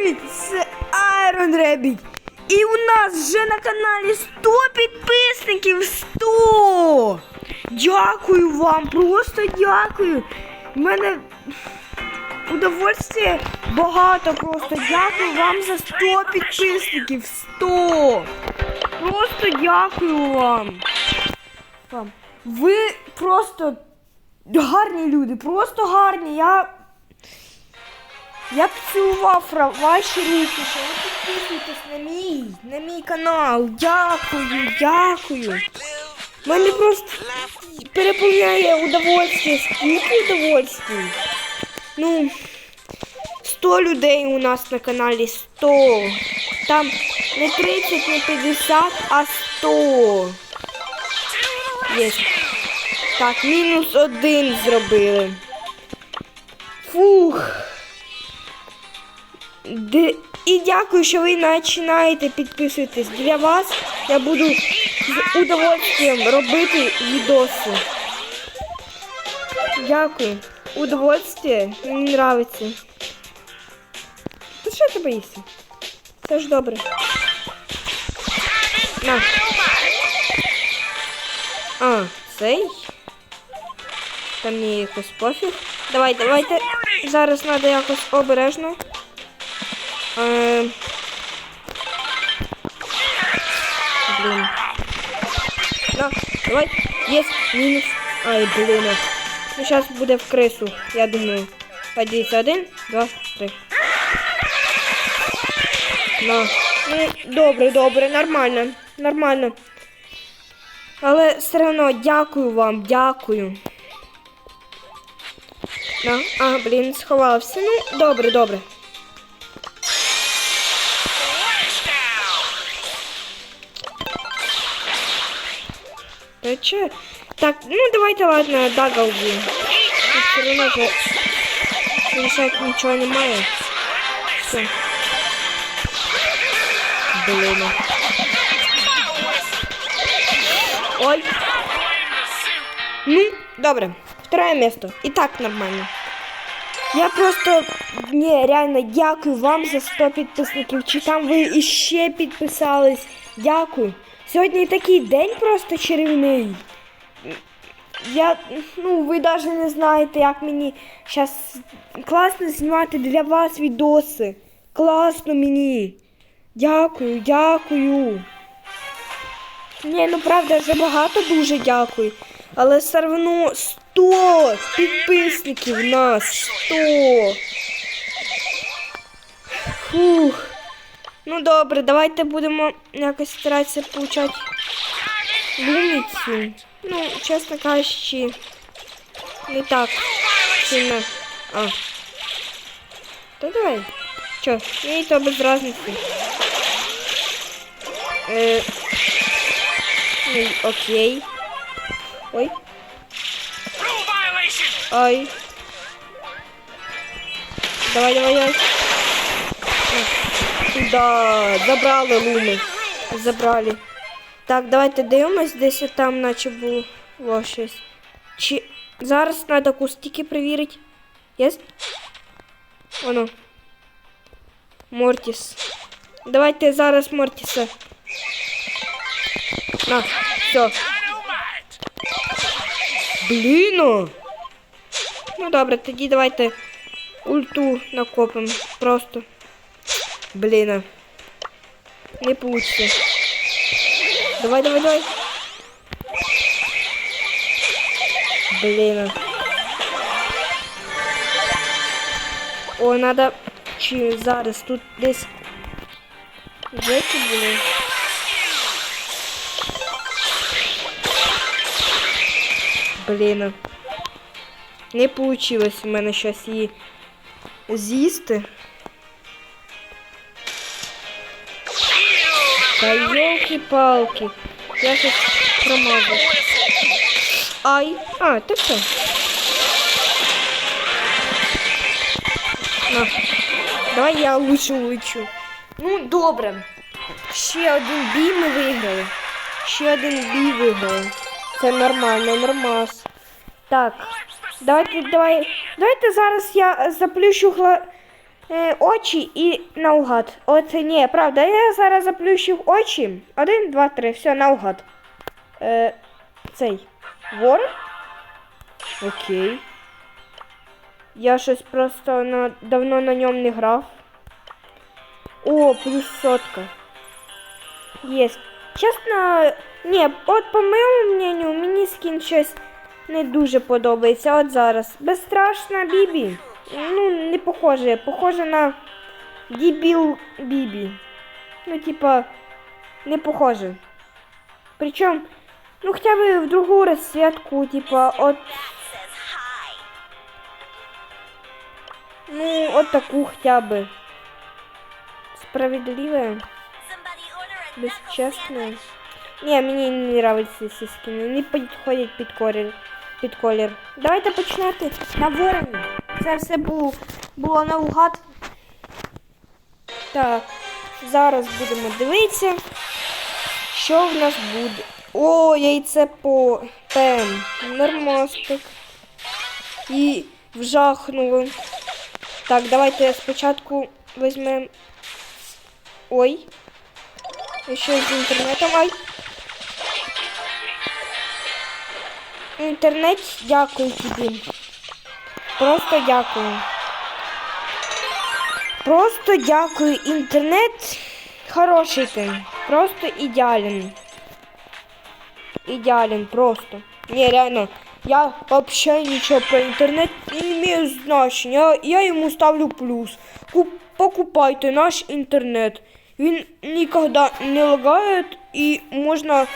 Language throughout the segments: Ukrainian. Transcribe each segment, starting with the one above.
Привіт! Це Iron Rabbit. І у нас вже на каналі 100 підписників. 100! Дякую вам, просто дякую. У мене удовольствие багато просто. Дякую вам за 100 підписників. 100! Просто дякую вам. Ви просто гарні люди, просто гарні. Я я б цілував ваші руки, що ви підписуєтесь на мій, на мій канал. Дякую, дякую. Мене просто переповняє удовольствие, скільки удовольствий. Ну, 100 людей у нас на каналі 100. Там не 30, не 50, а 100. Є. Так, мінус один зробили. Фух. І дякую, що ви починаєте підписуватись. Для вас я буду з удовольствием робити відоси. Дякую. Удовольствие. Мені нравиться. Та що ти боїшся? Це ж добре. На. А, цей? Та мені якось пофіг. Давай, давайте. Зараз треба якось обережно. Е... Блін. На, давай. Є, мінус. Ай, блін. Ну, зараз буде в крису, я думаю. Подивіться, один, два, три. На. Ну, добре, добре, нормально. Нормально. Але все одно дякую вам, дякую. На. А, блін, сховався. Ну, добре, добре. Та че? Так, ну давайте, ладно, дага уб'ємо. Все одно же рішати нічого немає. Все. Блін. Ой. Ну, добре. Второе место. І так нормально. Я просто не, реально дякую вам за 100 підписників. Чи там ви іще підписались? Дякую. Сьогодні такий день просто чарівний. Я, ну, ви навіть не знаєте, як мені зараз класно знімати для вас відоси. Класно мені. Дякую, дякую. Ні, ну правда, вже багато дуже дякую. Але все одно 100 підписників у нас. 100. Фух. Ну добре, давайте будемо якось старатися получати луміцю. Ну, чесно кажучи, не так сильно. А. Та давай. Чо, мені то без разниці. Е, ну, окей. Ой. Ай. Давай, давай, давай. Да, забрали луми. Забрали. Так, давайте дивимось, десь там наче було щось. Чи зараз треба кустики перевірити? Є? Воно. Мортіс. Давайте зараз Мортіса. На, все. Блін. Ну добре, тоді давайте ульту накопимо. Просто. Блін. Не получится. Давай, давай, давай. Блін. О, надо. Чи зараз тут десь. Жеки були. Блін. Не получилось у мене щось її з'їсти. Та йолки-палки. Я щось промазав. Ай. А, ти все. На. Давай я лучше улечу. Ну, добре. Ще один бій ми виграли. Ще один бій виграли. Це нормально, нормас. Так. Давайте, давай. Давайте зараз я заплющу гла... Е, очі і наугад. Оце ні, правда, я зараз заплющив очі. Один, два, три, все, наугад. Е, цей. Вор? Окей. Я щось просто на, давно на ньому не грав. О, плюс сотка. Єсть. Чесно, ні, от по моєму мнению, мені скін щось не дуже подобається. От зараз. Безстрашна Бібі. Ну, не похоже. Похоже на Дібіл Бібі. Ну, типа, не похоже. Причем, ну, хоча б в другу розсвітку, типа, от. Ну, от таку хоча б. Справедливе. Безчестне. Ні, мені не нравиться ці скини. Не підходять під колір. Під колір. Давайте починати на вороні. Це все було, було наугад. Так, зараз будемо дивитися, що в нас буде. О, яйце по пем. Нормастик. І вжахнуло. Так, давайте спочатку візьмемо. Ой. Ще з інтернетом. Ай. Інтернет, дякую тобі. Просто дякую. Просто дякую. Інтернет хороший ти. Просто ідеален. Ідеален, просто. Ні, реально. Я вообще нічого про інтернет не маю значення. Я, я йому ставлю плюс. Куп, покупайте наш інтернет. Він ніколи не лагає і можна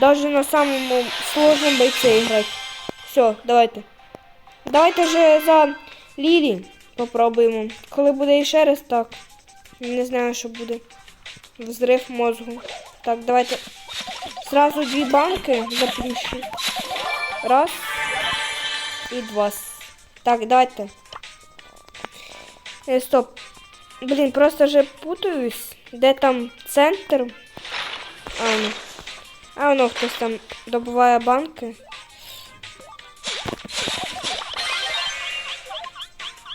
даже на самому сложном бойце играть. Все, давайте. Давайте же за Лілі попробуємо. Коли буде ще раз так. Не знаю, що буде. Взрив мозгу. Так, давайте. Зразу дві банки заплющу. Раз. І два. Так, давайте. Е, стоп. Блін, просто вже путаюсь. Де там центр? А, ну. А воно хтось там добуває банки.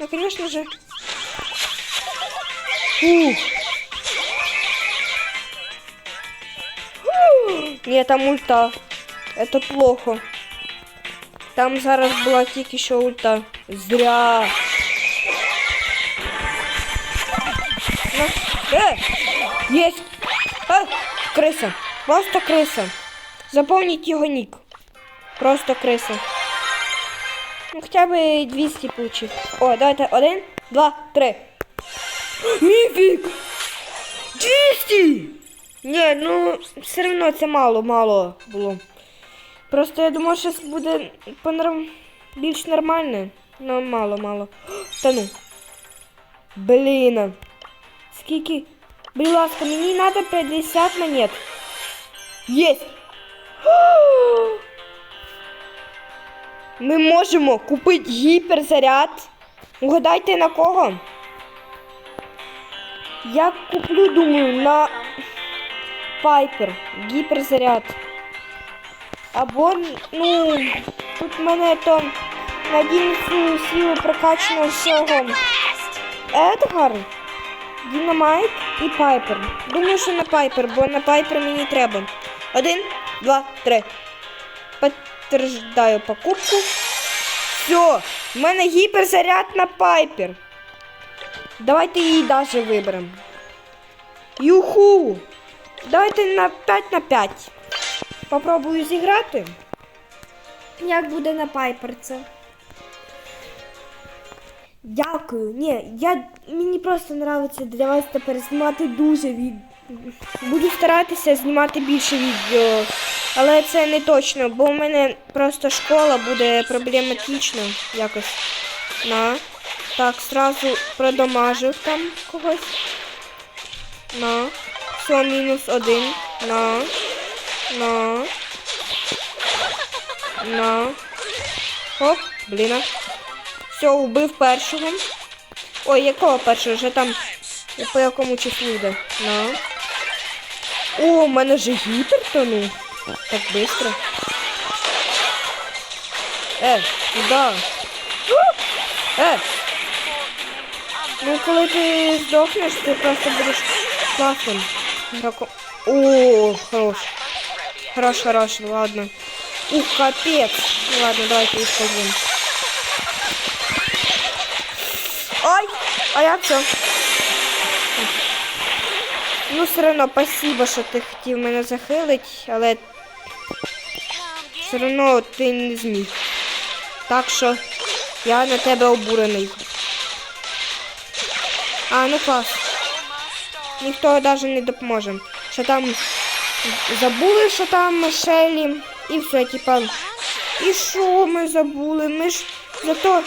Ну, конечно же. Фух. Ні, там ульта. Это плохо. Там зараз була тільки що ульта. Зря. Ну, э, есть. А, крыса. Просто крыса. Запомнить его ник. Просто крыса. Ну, хотя бы 200 получив. О, давайте один, два, три. Міфік! 200! Ні, ну, все одно це мало, мало було. Просто я думав, що буде понорм... більш нормальне. Ну, мало, мало. Та ну. Блін. Скільки? Будь ласка, мені треба 50 монет. Єсть! Ми можемо купити гіперзаряд. Угадайте на кого? Я куплю, думаю, на Пайпер. Гіперзаряд. Або, ну, тут в мене то на одинадцяту силу прокачано всього. Едгар, Дінамайт і Пайпер. Думаю, що на Пайпер, бо на Пайпер мені треба. Один, два, три. Підтверждаю покупку. Все, в мене гіперзаряд на Пайпер. Давайте її даже виберемо. Юху! Давайте на 5 на 5. Попробую зіграти. Як буде на Пайпер це? Дякую. Ні, я, мені просто подобається для вас тепер знімати дуже від. Буду старатися знімати більше відео. Але це не точно, бо у мене просто школа буде проблематична якось. На. Так, сразу продамажив там когось. На. Все, мінус один. На. На. На. Хоп, блін. Все, убив першого. Ой, якого першого? Вже там по якому числу йде. На. О, у мене же гіпер тонув. Так быстро. Э, куда? Э! Ну, коли ти здохнеш, ти просто будеш класним игроком. О, хорош. Хорош, хорош, ладно. Ух, капец. Ну, ладно, давайте используем. Ой, а я все. Ну, все одно, спасибо, що ти хотів мене захилити, але все одно ти не зміг. Так що я на тебе обурений. А, ну клас. Ніхто навіть не допоможе. Що там забули, що там Шелі. І все, типа. І що ми забули? Ми ж зато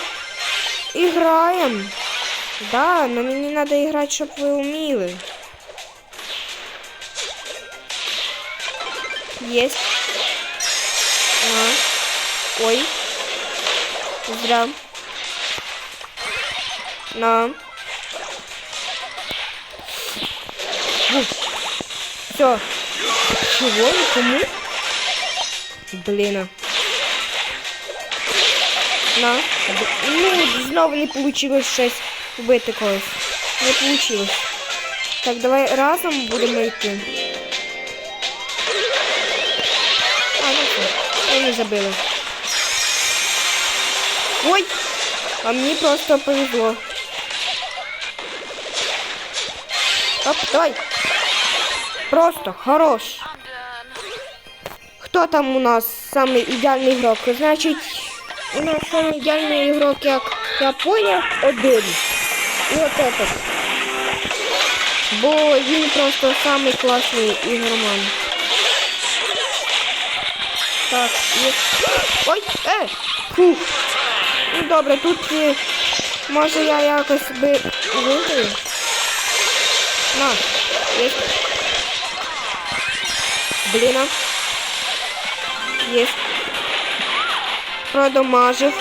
і граємо. Да, но мені треба грати, щоб ви вміли. Есть. Ой. Зря. На. Все. Чего? Никому? Блин. а. На. Ну, знову не получилось щось вбити когось. Не получилось. Так, давай разом будемо йти. А, ну. Я не забила. Ой! А мені просто повезло. Оп, давай. Просто хорош. Хто там у нас самий ідеальний ігрок? Значить, у нас самий ідеальний ігрок, як я поняв, один. І от этот. Бо він просто самий класний ігроман. Так, є. Ой, е! Фух. Ну добре, тут е, може я якось би виграю. На, є. Блін. Є. Продамажив.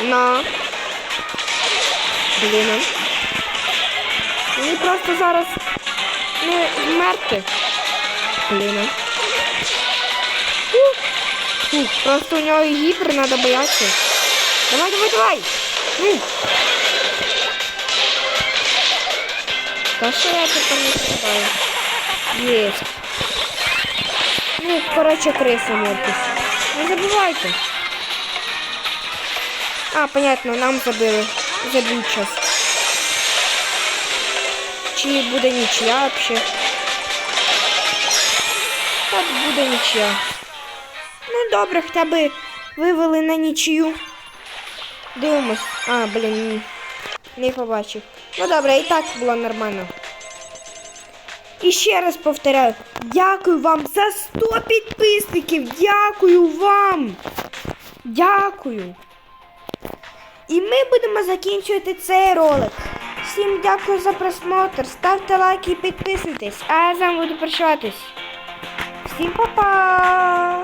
На. Блін. Мені просто зараз не вмерти. Блін. Ух, Просто у нього гіпер, надо боятися. Давай, давай, давай. Ну. Та що я тепер не співаю? Єсть. Ну, коротше, криса Мортис. Не забувайте. А, понятно, нам забили. Забив час. Чи буде нічия взагалі? Так буде нічия. Добре, хоча б вивели на нічию. Дивимось. А, блін. Не побачив. Ну добре, і так було нормально. І ще раз повторяю, дякую вам за 100 підписників. Дякую вам. Дякую. І ми будемо закінчувати цей ролик. Всім дякую за просмотр. Ставте лайки і підписуйтесь. А я з вами буду прощатись. Всім па-па!